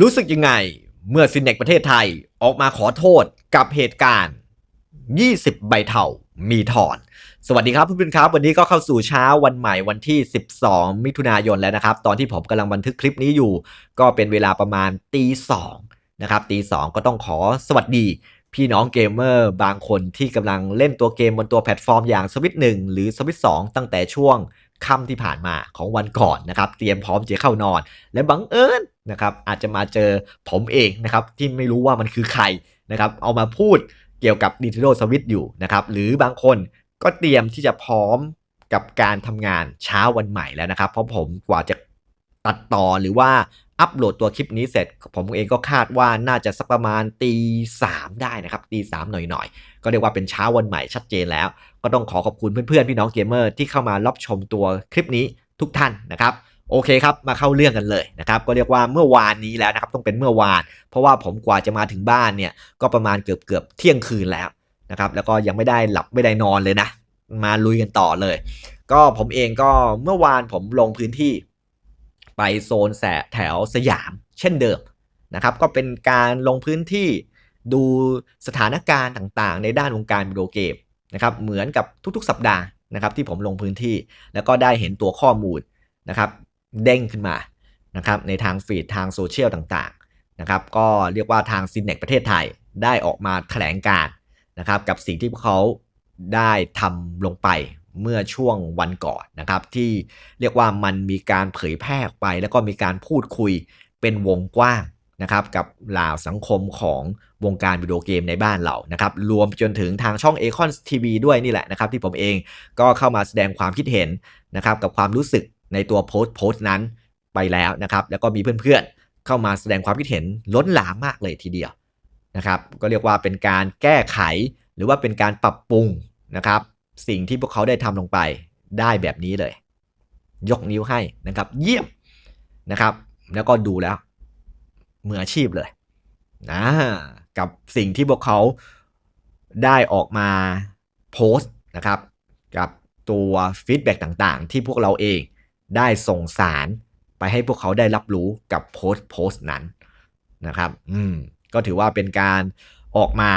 รู้สึกยังไง เมื่อซินเนกประเทศไทยออกมาขอโทษกับเหตุการณ์ 20 ใบเถามีถอน สวัสดีครับเพื่อนๆครับ วันนี้ก็เข้าสู่เช้าวันใหม่วันที่ 12 มิถุนายนแล้วนะครับ ตอนที่ผมกำลังบันทึกคลิปนี้อยู่ ก็เป็นเวลาประมาณตีสองนะครับตีสองก็ต้องขอสวัสดีพี่น้องเกมเมอร์บางคนที่กำลังเล่นตัวเกมบนตัวแพลตฟอร์มอย่างสวิตหนึ่งหรือสวิตสองตั้งแต่ช่วง ค่ำที่ผ่านมาของวันก่อนนะครับ เตรียมพร้อมจะเข้านอน และบังเอิญนะครับอาจจะมาเจอผมเองนะครับที่ไม่รู้ว่ามันคือใครนะครับเอามาพูดเกี่ยวกับ Nintendo Switch อยู่นะครับหรือบางคนก็เตรียมที่จะพร้อมกับการทำงานเช้าวันใหม่แล้วนะครับ เพราะผมกว่าจะตัดต่อหรือว่าอัปโหลดตัวคลิปนี้เสร็จ ผมเองก็คาดว่าน่าจะสักประมาณตีสามได้นะครับตีสามหน่อยๆ ก็เรียกว่าเป็นเช้าวันใหม่ชัดเจนแล้ว ก็ต้องขอขอบคุณเพื่อนๆพี่น้องเกมเมอร์ที่เข้ามารับชมตัวคลิปนี้ทุกท่านนะครับโอเคครับ มาเข้าเรื่องกันเลยนะครับก็เรียกว่าเมื่อวานนี้แล้วนะครับต้องเป็นเมื่อวาน เพราะว่าผมกว่าจะมาถึงบ้านเนี่ยก็ประมาณเกือบเกือบเที่ยงคืนแล้วนะครับแล้วก็ยังไม่ได้หลับไม่ได้นอนเลยนะ มาลุยกันต่อเลย ก็ผมเองก็เมื่อวานผมลงพื้นที่ ไปโซนแสแถวสยาม เช่นเดิมนะครับก็เป็นการลงพื้นที่ดูสถานการณ์ต่างๆ ในด้านวงการวิดีโอเกม นะครับเหมือนกับทุกๆ สัปดาห์นะครับที่ผมลงพื้นที่ แล้วก็ได้เห็นตัวข้อมูลนะครับเด้งขึ้นมานะครับในทางฟีดทางโซเชียลต่างๆนะครับก็เรียกว่าทางซินเนกประเทศไทยได้ออกมาแถลงการ์นะครับกับสิ่งที่พวกเขาได้ทำลงไปเมื่อช่วงวันก่อนนะครับที่เรียกว่ามันมีการเผยแพร่ออกไป แล้วก็มีการพูดคุยเป็นวงกว้าง นะครับกับเหล่าสังคมของวงการวิดีโอเกมในบ้านเรานะครับรวมจนถึงทางช่อง a c o n TV ด้วยนี่แหละนะครับที่ผมเองก็เข้ามาแสดงความคิดเห็นนะครับกับความรู้สึกในตัวโพสต์โพสต์นั้นไปแล้วนะครับแล้วก็มีเพื่อนๆ เข้ามาแสดงความคิดเห็นล้นหลามมากเลยทีเดียวนะครับก็เรียกว่าเป็นการแก้ไขหรือว่าเป็นการปรับปรุงนะครับสิ่งที่พวกเขาได้ทำลงไปได้แบบนี้เลย ยกนิ้วให้นะครับ เยี่ยมนะครับ แล้วก็ดูแล้ว มืออาชีพเลยนะกับสิ่งที่พวกเขาได้ออกมาโพสต์นะครับ กับตัวฟีดแบ็ต่างๆ ที่พวกเราเองได้ส่งสารไปให้พวกเขาได้รับรู้กับโพสต์โพสต์นั้นนะครับ อืม ก็ถือว่าเป็นการออกมา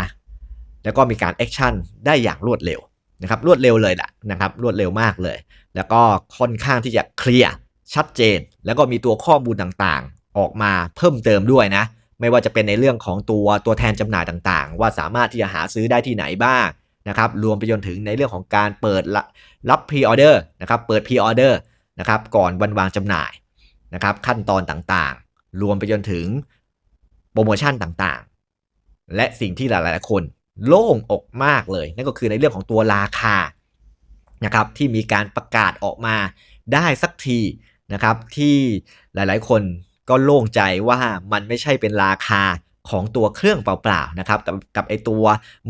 แล้วก็มีการแอคชั่นได้อย่างรวดเร็วนะครับ รวดเร็วเลยแหละนะครับ รวดเร็วมากเลย แล้วก็ค่อนข้างที่จะเคลียร์ชัดเจน แล้วก็มีตัวข้อมูลต่างๆ ออกมาเพิ่มเติมด้วยนะ ไม่ว่าจะเป็นในเรื่องของตัวตัวแทนจำหน่ายต่างๆ ว่าสามารถที่จะหาซื้อได้ที่ไหนบ้างนะครับรวมไปจนถึงในเรื่องของการเปิดรับพรีออเดอร์นะครับเปิดพรีออเดอร์นะครับก่อนวันวางจำหน่ายนะครับขั้นตอนต่างๆ รวมไปจนถึงโปรโมชั่นต่างๆ และสิ่งที่หลายๆคนโล่งอกมากเลย นั่นก็คือในเรื่องของตัวราคานะครับที่มีการประกาศออกมาได้สักทีนะครับที่หลายๆคน ก็โล่งใจว่ามันไม่ใช่เป็นราคาของตัวเครื่องเปล่าๆนะครับกับกับไอตัว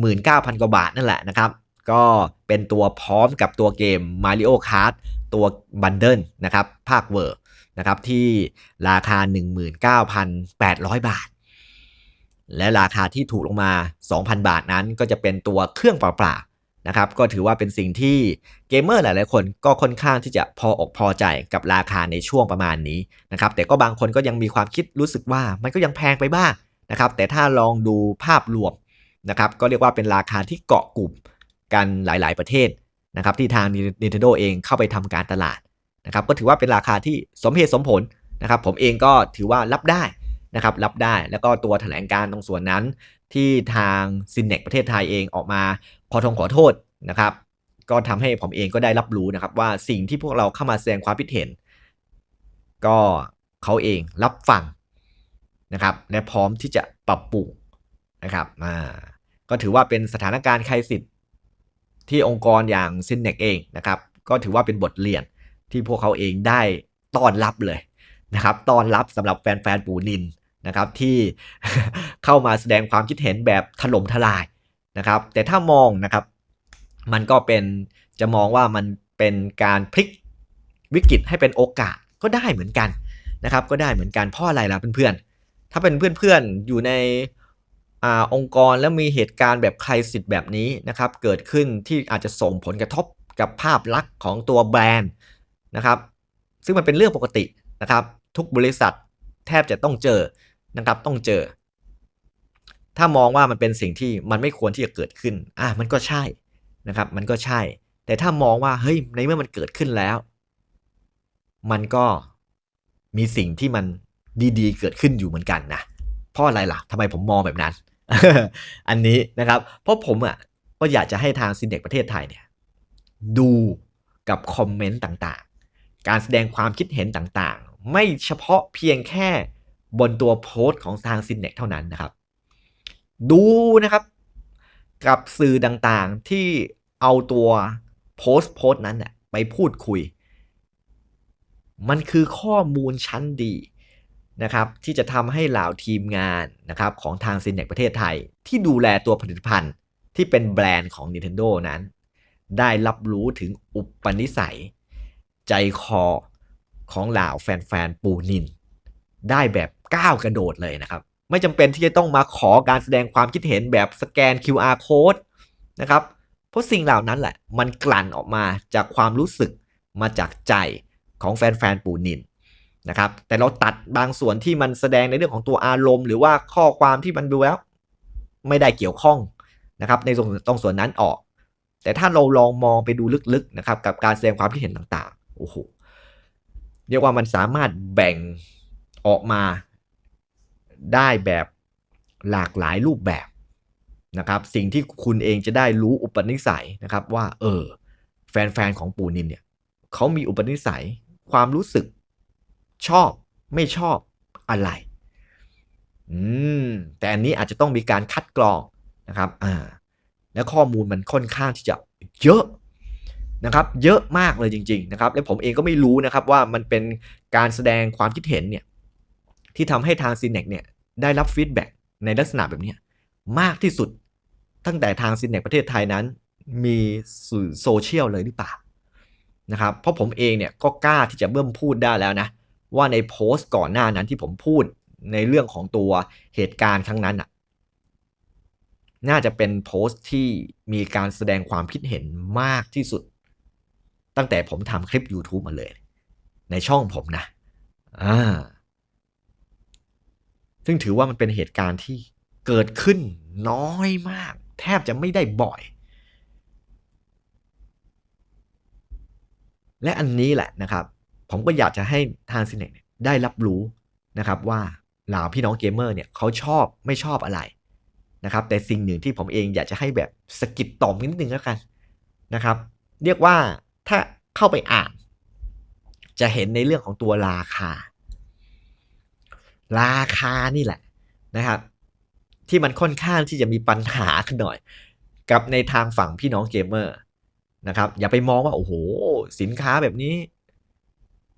19,000 กว่าบาทนั่นแหละนะครับ ก็เป็นตัวพร้อมกับตัวเกม Mario Kart ตัวบันเดิลนะครับภาคเวอร์นะครับที่ราคา 19,800 บาท และราคาที่ถูกลงมา 2,000 บาทนั้นก็จะเป็นตัวเครื่องเปล่าๆ นะครับก็ถือว่าเป็นสิ่งที่เกมเมอร์หลายๆคนก็ค่อนข้างที่จะพออกพอใจกับราคาในช่วงประมาณนี้นะครับแต่ก็บางคนก็ยังมีความคิดรู้สึกว่ามันก็ยังแพงไปบ้างนะครับแต่ถ้าลองดูภาพรวมนะครับก็เรียกว่าเป็นราคาที่เกาะกลุ่มกันหลายๆประเทศนะครับที่ทาง Nintendo เองเข้าไปทำการตลาดนะครับก็ถือว่าเป็นราคาที่สมเหตุสมผลนะครับผมเองก็ถือว่ารับได้ นะครับรับได้แล้วก็ตัวแถลงการตรงส่วนนั้น ที่ทางซินเนกประเทศไทยเองออกมาขอทงขอโทษนะครับก็ทำให้ผมเองก็ได้รับรู้นะครับว่าสิ่งที่พวกเราเข้ามาแสดงความคิดเห็น ก็เขาเองรับฟังนะครับและพร้อมที่จะปรับปรุงนะครับอ่าก็ถือว่าเป็นสถานการณ์ใครสิทธิ์ที่องค์กรอย่างซินเนกเองนะครับก็ถือว่าเป็นบทเรียนที่พวกเขาเองได้ต้อนรับเลยนะครับต้อนรับสำหรับแฟนๆปูนิน นะครับที่เข้ามาแสดงความคิดเห็นแบบถล่มทลายนะครับ แต่ถ้ามองนะครับ มันก็เป็นจะมองว่ามันเป็นการพลิกวิกฤตให้เป็นโอกาสก็ได้เหมือนกันนะครับ ก็ได้เหมือนกันเพราะอะไรล่ะเพื่อนๆถ้าเป็นเพื่อนๆอยู่ในอาองค์กรแล้วมีเหตุการณ์แบบใครสิทธิ์แบบนี้นะครับ เกิดขึ้นที่อาจจะส่งผลกระทบกับภาพลักษณ์ของตัวแบรนด์นะครับ ซึ่งมันเป็นเรื่องปกตินะครับ ทุกบริษัทแทบจะต้องเจอ นะครับต้องเจอ ถ้ามองว่ามันเป็นสิ่งที่มันไม่ควรที่จะเกิดขึ้นอะมันก็ใช่นะครับ มันก็ใช่ แต่ถ้ามองว่าเฮ้ยในเมื่อมันเกิดขึ้นแล้ว มันก็มีสิ่งที่มันดีๆ เกิดขึ้นอยู่เหมือนกันนะเพราะอะไรล่ะทำไมผมมองแบบนั้น อันนี้นะครับ เพราะผมอะก็อยากจะให้ทางซินเด็กประเทศไทยเนี่ยดูกับคอมเมนต์ต่างๆ การแสดงความคิดเห็นต่างๆ ไม่เฉพาะเพียงแค่ บนตัวโพสต์ของทางซินเน็กเท่านั้นนะครับ ดูนะครับ กับสื่อต่างๆที่เอาตัวโพสต์โพสต์นั้นน่ไปพูดคุย มันคือข้อมูลชั้นดีนะครับ ที่จะทำให้เหล่าทีมงานนะครับของทางซินเน็กประเทศไทย ที่ดูแลตัวผลิตภัณฑ์ที่เป็นแบรนด์ของ Nintendo นั้น ได้รับรู้ถึงอุปนิสัย ใจคอของเหล่าแฟนๆปูนิน ได้แบบ ก้าวกระโดดเลยนะครับ ไม่จำเป็นที่จะต้องมาขอการแสดงความคิดเห็นแบบสแกน QR code นะครับเพราะสิ่งเหล่านั้นแหละ มันกลั่นออกมาจากความรู้สึกมาจากใจของแฟนๆปูนินนะครับแต่เราตัดบางส่วนที่มันแสดงในเรื่องของตัวอารมณ์ หรือว่าข้อความที่มันดูแล้ว ไม่ได้เกี่ยวข้องนะครับในตรงตรงส่วนนั้นออก แต่ถ้าเราลองมองไปดูลึกๆนะครับกับการแสดงความคิดเห็นต่างๆโอ้โหเรียกว่ามันสามารถแบ่งออกมา ได้แบบหลากหลายรูปแบบนะครับสิ่งที่คุณเองจะได้รู้อุปนิสัยนะครับว่าเออแฟนๆของปูนินเนี่ยเขามีอุปนิสัยความรู้สึกชอบไม่ชอบอะไรอืมแต่อันนี้อาจจะต้องมีการคัดกรองนะครับอ่าและข้อมูลมันค่อนข้างที่จะเยอะนะครับ เยอะมากเลยจริง ๆ นะครับ และผมเองก็ไม่รู้นะครับว่ามันเป็นการแสดงความคิดเห็นเนี่ยที่ทำให้ทางซีเน็กเนี่ย ได้รับฟีดแบ็กในลักษณะแบบนี้มากที่สุดตั้งแต่ทางซีเนกประเทศไทยนั้น มีสื่อโซเชียลเลยหรือเปล่านะครับเพราะผมเองเนี่ยก็กล้าที่จะเบิ่มพูดได้แล้วนะ ว่าในโพสต์ก่อนหน้านั้นที่ผมพูดในเรื่องของตัวเหตุการณ์ครั้งนั้นอะน่าจะเป็นโพสต์ที่มีการแสดงความคิดเห็นมากที่สุด ตั้งแต่ผมทำคลิป YouTube มาเลย ในช่องผมนะอ่า ซึ่งถือว่ามันเป็นเหตุการณ์ที่เกิดขึ้นน้อยมาก แทบจะไม่ได้บ่อย และอันนี้แหละนะครับ ผมก็อยากจะให้ทางซินเนได้รับรู้นะครับว่าเหล่าพี่น้องเกมเมอร์เนี่ยเขาชอบไม่ชอบอะไรนะครับ แต่สิ่งหนึ่งที่ผมเองอยากจะให้แบบสกิดต่อมนิดนึงแล้วกันนะครับ เรียกว่าถ้าเข้าไปอ่าน จะเห็นในเรื่องของตัวราคา ราคานี่แหละนะครับ ที่มันค่อนข้างที่จะมีปัญหาขึ้นหน่อย กับในทางฝั่งพี่น้องเกมเมอร์นะครับ อย่าไปมองว่าโอ้โหสินค้าแบบนี้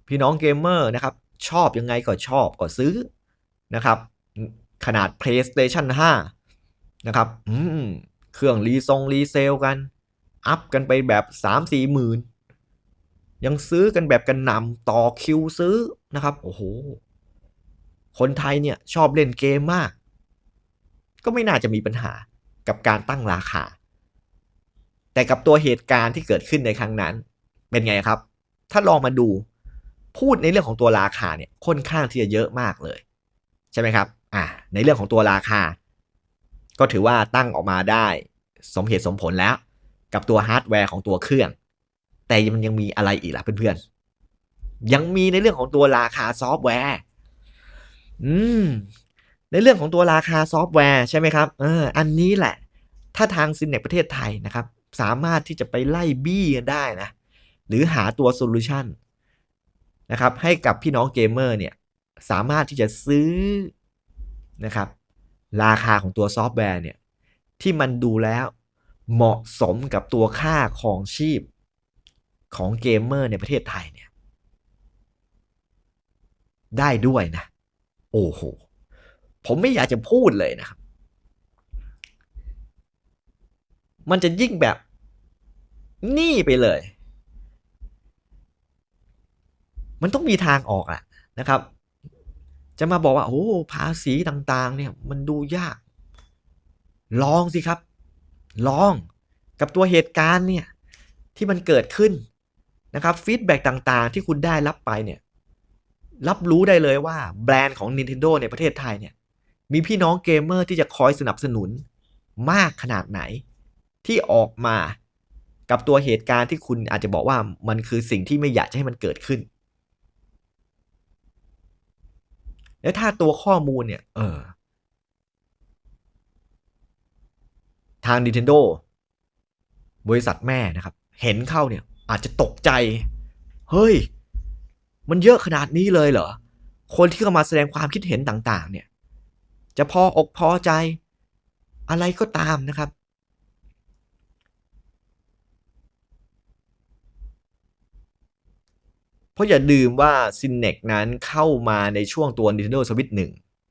พี่น้องเกมเมอร์นะครับ ชอบยังไงก็ชอบก็ซื้อนะครับ ขนาด PlayStation 5 นะครับอืมเครื่องรีซงรีเซลกัน อัพกันไปแบบ 3 4หมื่นยังซื้อกันแบบกันนำต่อคิวซื้อนะครับ โอ้โห คนไทยเนี่ยชอบเล่นเกมมาก ก็ไม่น่าจะมีปัญหากับการตั้งราคา แต่กับตัวเหตุการณ์ที่เกิดขึ้นในครั้งนั้น เป็นไงครับ ถ้าลองมาดูพูดในเรื่องของตัวราคาเนี่ยค่อนข้างที่จะเยอะมากเลย ใช่ไหมครับอ่าในเรื่องของตัวราคา ก็ถือว่าตั้งออกมาได้ สมเหตุสมผลแล้ว กับตัวฮาร์ดแวร์ของตัวเครื่อง แต่มันยังมีอะไรอีกล่ะเพื่อนๆยังมีในเรื่องของตัวราคาซอฟต์แวร์ อืม ในเรื่องของตัวราคาซอฟต์แวร์ใช่ไหมครับ เออ อันนี้แหละ ถ้าทางซินเนกประเทศไทยนะครับ สามารถที่จะไปไล่บี้กันได้นะ หรือหาตัวโซลูชันนะครับ ให้กับพี่น้องเกมเมอร์เนี่ย สามารถที่จะซื้อนะครับ ราคาของตัวซอฟต์แวร์เนี่ย ที่มันดูแล้วเหมาะสมกับตัวค่าของชีพของเกมเมอร์ในประเทศไทยเนี่ย ได้ด้วยนะ โอ้โห ผมไม่อยากจะพูดเลยนะครับ มันจะยิ่งแบบนี่ไปเลย มันต้องมีทางออกอะนะครับ จะมาบอกว่า โอ้ภาษีต่าง ๆ เนี่ย มันดูยาก ลองสิครับ ลองกับตัวเหตุการณ์เนี่ย ที่มันเกิดขึ้นนะครับฟีดแบ็ต่างๆ ที่คุณได้รับไปเนี่ย รับรู้ได้เลยว่าแบรนด์ของ Nintendo ในประเทศไทยเนี่ยมีพี่น้องเกมเมอร์ที่จะคอยสนับสนุนมากขนาดไหน ที่ออกมากับตัวเหตุการณ์ที่คุณอาจจะบอกว่ามันคือสิ่งที่ไม่อยากจะให้มันเกิดขึ้น แล้วถ้าตัวข้อมูลเนี่ย เออ ทาง Nintendo บริษัทแม่นะครับ เห็นเข้าเนี่ยอาจจะตกใจ เฮ้ย มันเยอะขนาดนี้เลยเหรอ คนที่เข้ามาแสดงความคิดเห็นต่างๆ เนี่ย จะพออกพอใจอะไรก็ตามนะครับ เพราะอย่าลืมว่า c i n e กนั้นเข้ามาในช่วงตัว Nintendo Switch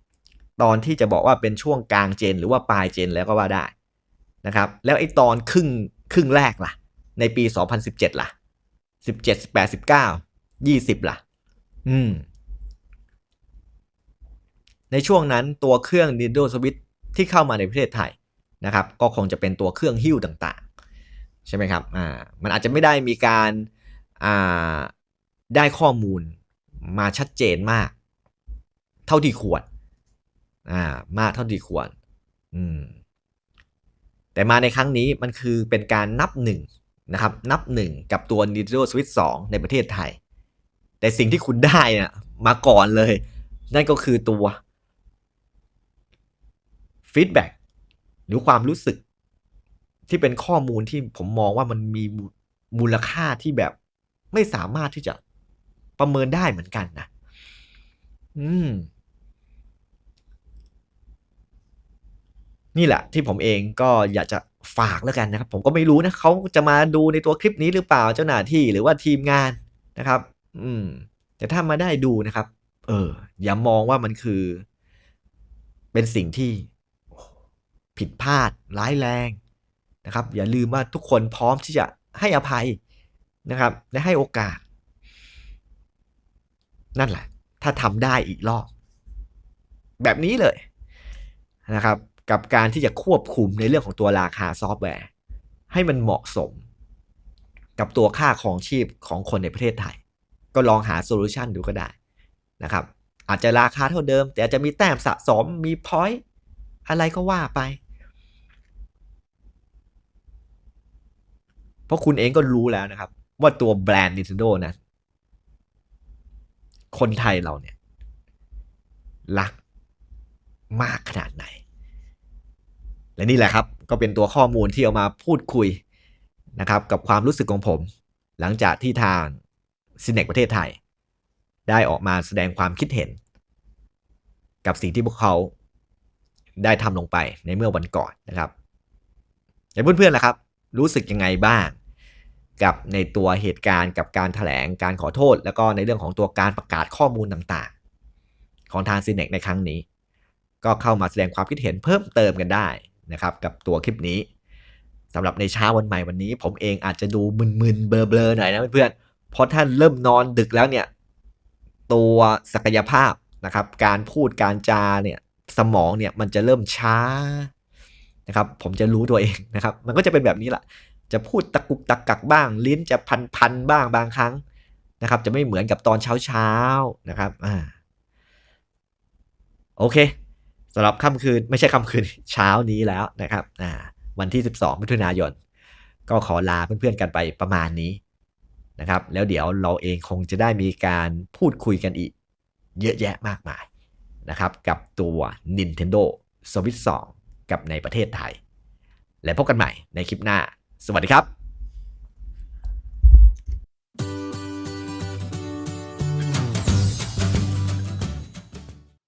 1 ตอนที่จะบอกว่าเป็นช่วงกลางเจน หรือว่าปลายเจนแล้วก็ว่าได้นะครับ แล้วไอ้ตอนครึ่งครึ่งแรกล่ะ ในปี 2017 ล่ะ 17 18 19 20ล่ะ อืม ในช่วงนั้นตัวเครื่อง Nintendo Switch ที่เข้ามาในประเทศไทยนะครับ ก็คงจะเป็นตัวเครื่องหิ้วต่างๆ ใช่ไหมครับ อ่า มันอาจจะไม่ได้มีการ อ่า ได้ข้อมูลมาชัดเจนมาก เท่าที่ควร อ่า มากเท่าที่ควร อืม แต่มาในครั้งนี้มันคือเป็นการนับหนึ่งนะครับ นับหนึ่งกับตัว Nintendo Switch 2 ในประเทศไทย แต่สิ่งที่คุณได้นะมาก่อนเลย นั่นก็คือตัวฟีดแบ็หรือความรู้สึก ที่เป็นข้อมูลที่ผมมองว่ามันมีมูลค่าที่แบบไม่สามารถที่จะประเมินได้เหมือนกันนะอืม นี่แหละ ที่ผมเองก็อยากจะฝากแล้วกันนะครับ ผมก็ไม่รู้นะเขาจะมาดูในตัวคลิปนี้หรือเปล่าเจ้าหน้าที่หรือว่าทีมงานนะครับ อืม แต่ถ้ามาได้ดูนะครับ เออ อย่ามองว่ามันคือ เป็นสิ่งที่ผิดพลาดร้ายแรงนะครับ อย่าลืมว่าทุกคนพร้อมที่จะให้อภัยนะครับ และให้โอกาส นั่นแหละ ถ้าทำได้อีกรอบ แบบนี้เลยนะครับ กับการที่จะควบคุมในเรื่องของตัวราคาซอฟต์แวร์ ให้มันเหมาะสม กับตัวค่าของชีพของคนในประเทศไทย ก็ลองหาโซลูชันดูก็ได้นะครับอาจจะราคาเท่าเดิม แต่อาจจะมีแต้มสะสมมีพอยต์อะไรก็ว่าไป เพราะคุณเองก็รู้แล้วนะครับ ว่าตัวแบรนด์ Nintendo นะคนไทยเราเนี่ย รักมากขนาดไหน และนี่แหละครับ ก็เป็นตัวข้อมูลที่เอามาพูดคุยนะครับ กับความรู้สึกของผม หลังจากที่ทาง ซินเนกประเทศไทย ได้ออกมาแสดงความคิดเห็น กับสิ่งที่พวกเขาได้ทำลงไปในเมื่อวันก่อนนะครับแล้วเพื่อนๆล่ะครับ รู้สึกยังไงบ้าง กับในตัวเหตุการณ์กับการถแถลงการขอโทษ แล้วก็ในเรื่องของตัวการประกาศข้อมูลต่างๆ ของทางซีเน็กในครั้งนี้ ก็เข้ามาแสดงความคิดเห็นเพิ่มเติมกันได้นะครับกับตัวคลิปนี้สำหรับในเช้าวันใหม่วันนี้ ผมเองอาจจะดูมึนๆเบลอๆหน่อยนะเพื่อนๆ เพราะท่านเริ่มนอนดึกแล้วเนี่ย ตัวศักยภาพนะครับ การพูดการจาเนี่ยสมองเนี่ยมันจะเริ่มช้านะครับ ผมจะรู้ตัวเองนะครับ มันก็จะเป็นแบบนี้แหละจะพูดตะกุกตะกักบ้าง ลิ้นจะพันพันบ้างบางครั้งนะครับ จะไม่เหมือนกับตอนเช้าเช้านะครับอ่าโอเคสำหรับค่ำคืนไม่ใช่ค่ำคืนเช้านี้แล้วนะครับอ่าวันที่ 12 มิถุนายน ก็ขอลาเพื่อนๆกันไปประมาณนี้ นะครับ แล้วเดี๋ยวเราเองคงจะได้มีการพูดคุยกันอีก เยอะแยะมากมายนะครับ กับตัว Nintendo Switch 2 กับในประเทศไทย และพบกันใหม่ในคลิปหน้า สวัสดีครับ